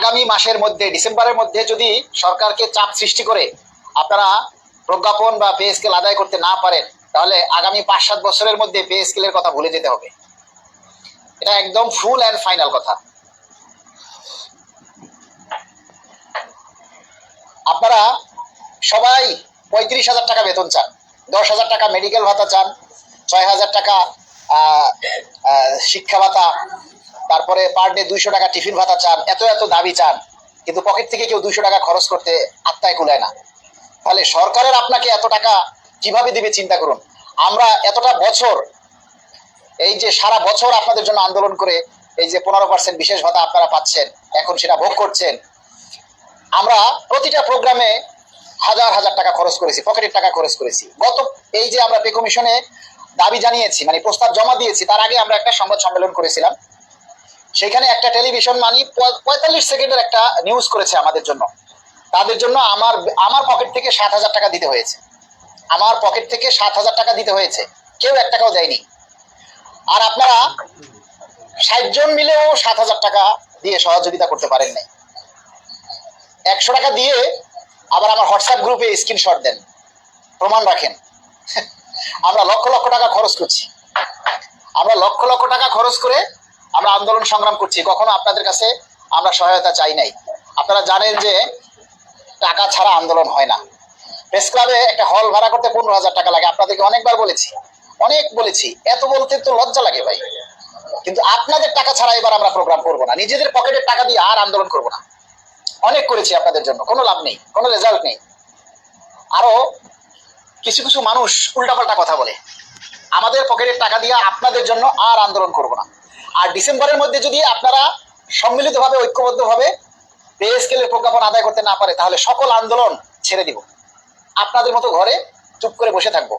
আগামী মাসের মধ্যে, ডিসেম্বরের মধ্যে যদি সরকারকে চাপ সৃষ্টি করে আপনারা প্রজ্ঞাপন বা পে স্কেল আদায় করতে না পারেন, তাহলে আগামী পাঁচ সাত বছরের মধ্যে পে স্কেলের কথা ভুলে যেতে হবে। এটা একদম ফুল অ্যান্ড ফাইনাল কথা। আপনারা সবাই পঁয়ত্রিশ হাজার টাকা বেতন চান, দশ হাজার টাকা মেডিকেল ভাতা চান, ছয় হাজার টাকা শিক্ষা ভাতা তারপরে পার ডে দুইশো টাকা টিফিন ভাতা চান, এত এত দাবি চান, কিন্তু পকেট থেকে কেউ দুইশো টাকা খরচ করতে আত্মায় কুলায় না। তাহলে সরকারের আপনাকে এত টাকা কীভাবে দিবে চিন্তা করুন। আমরা এতটা বছর এই যে সারা বছর আপনাদের জন্য আন্দোলন করে এই যে পনেরো পার্সেন্ট বিশেষ ভাতা আপনারা পাচ্ছেন, এখন সেটা ভোগ করছেন, আমরা প্রতিটা প্রোগ্রামে হাজার হাজার টাকা খরচ করেছি, পকেটের টাকা খরচ করেছি। গত এই যে আমরা পে কমিশনে দাবি জানিয়েছি মানে প্রস্তাব জমা দিয়েছি, তার আগে আমরা একটা সংবাদ সম্মেলন করেছিলাম। সেখানে একটা টেলিভিশন মানে পঁয়তাল্লিশ সেকেন্ডের একটা নিউজ করেছে আমাদের জন্য। তাদের জন্য আমার আমার পকেট থেকে সাত হাজার টাকা দিতে হয়েছে। আমার পকেট থেকে সাত হাজার টাকা দিতে হয়েছে। কেউ এক টাকাও দেয়নি। আর আপনারা ষাট জন মিলেও সাত হাজার টাকা দিয়ে সহযোগিতা করতে পারেন নাই। একশো টাকা দিয়ে আবার আমার হোয়াটসঅ্যাপ গ্রুপে স্ক্রিনশট দেন। প্রমাণ রাখেন। আমরা লক্ষ লক্ষ টাকা খরচ করছি। আমরা লক্ষ লক্ষ টাকা খরচ করে আমরা আন্দোলন সংগ্রাম করছি। কখনো আপনাদের কাছে আমরা সহায়তা চাই নাই। আপনারা জানেন যে টাকা ছাড়া আন্দোলন হয় না। প্রেস ক্লাবে একটা হল ভাড়া করতে পনেরো হাজার টাকা লাগে। আপনাদেরকে অনেকবার বলেছি, অনেক বলেছি। এত বলতে তো লজ্জা লাগে ভাই। কিন্তু আপনাদের টাকা ছাড়া এবার আমরা প্রোগ্রাম করব না। নিজেদের পকেটের টাকা দিয়ে আর আন্দোলন করব না। অনেক করেছি আপনাদের জন্য। কোনো লাভ নেই, কোনো রেজাল্ট নেই। আরও কিছু কিছু মানুষ উল্টাপাল্টা কথা বলে। আমাদের পকেটের টাকা দিয়ে আপনাদের জন্য আর আন্দোলন করব না। আর ডিসেম্বরের মধ্যে যদি আপনারা সম্মিলিতভাবে, ঐক্যবদ্ধভাবে পে স্কেলের প্রজ্ঞাপন আদায় করতে না পারে, তাহলে সকল আন্দোলন ছেড়ে দিব। আপনাদের মতো ঘরে চুপ করে বসে থাকব।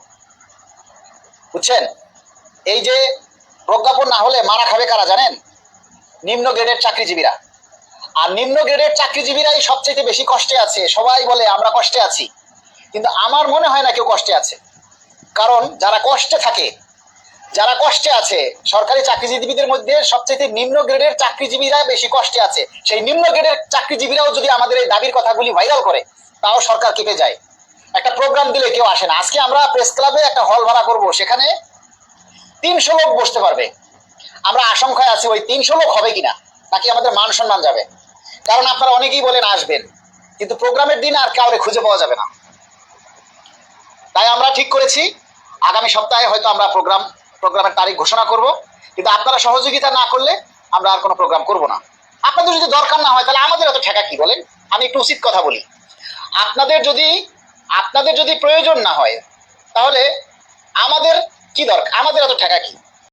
বুঝছেন? এই যে প্রজ্ঞাপন না হলে মারা খাবে কারা জানেন? নিম্ন গ্রেডের চাকরিজীবীরা। আর নিম্ন গ্রেডের চাকরিজীবীরাই সবচেয়ে বেশি কষ্টে আছে। সবাই বলে, আমরা কষ্টে আছি। কিন্তু আমার মনে হয় না কেউ কষ্টে আছে। কারণ যারা কষ্টে থাকে যারা কষ্টে আছে, সরকারি চাকরিজীবীদের মধ্যে সবচেয়ে নিম্ন গ্রেডের চাকরিজীবীরা বেশি কষ্টে আছে। সেই নিম্ন গ্রেডের চাকরিজীবীরাও যদি আমাদের এই দাবির কথাগুলি ভাইরাল করে, তাও সরকার কেটে যায়। একটা প্রোগ্রাম দিলে কেউ আসে না। আজকে আমরা প্রেস ক্লাবে একটা হল ভাড়া করব, সেখানে তিনশো লোক বসতে পারবে। আমরা আশঙ্কায় আছি ওই তিনশো লোক হবে কিনা, নাকি আমাদের মান সম্মান যাবে? কারণ আপনারা অনেকেই বলেন আসবেন, কিন্তু প্রোগ্রামের দিন আর কাউরে খুঁজে পাওয়া যাবে না। তাই আমরা ঠিক করেছি, আগামী সপ্তাহে হয়তো আমরা প্রোগ্রাম প্রোগ্রামের তারিখ ঘোষণা করব, কিন্তু আপনারা সহযোগিতা না করলে আমরা আর কোনো প্রোগ্রাম করব না। আপনাদের যদি দরকার না হয়, তাহলে আমাদের এত ঠেকা কি বলেন? আমি একটু উচিত কথা বলি। আপনাদের যদি আপনাদের যদি প্রয়োজন না হয়, তাহলে আমাদের কি দরকার? আমাদের এত ঠেকা কি?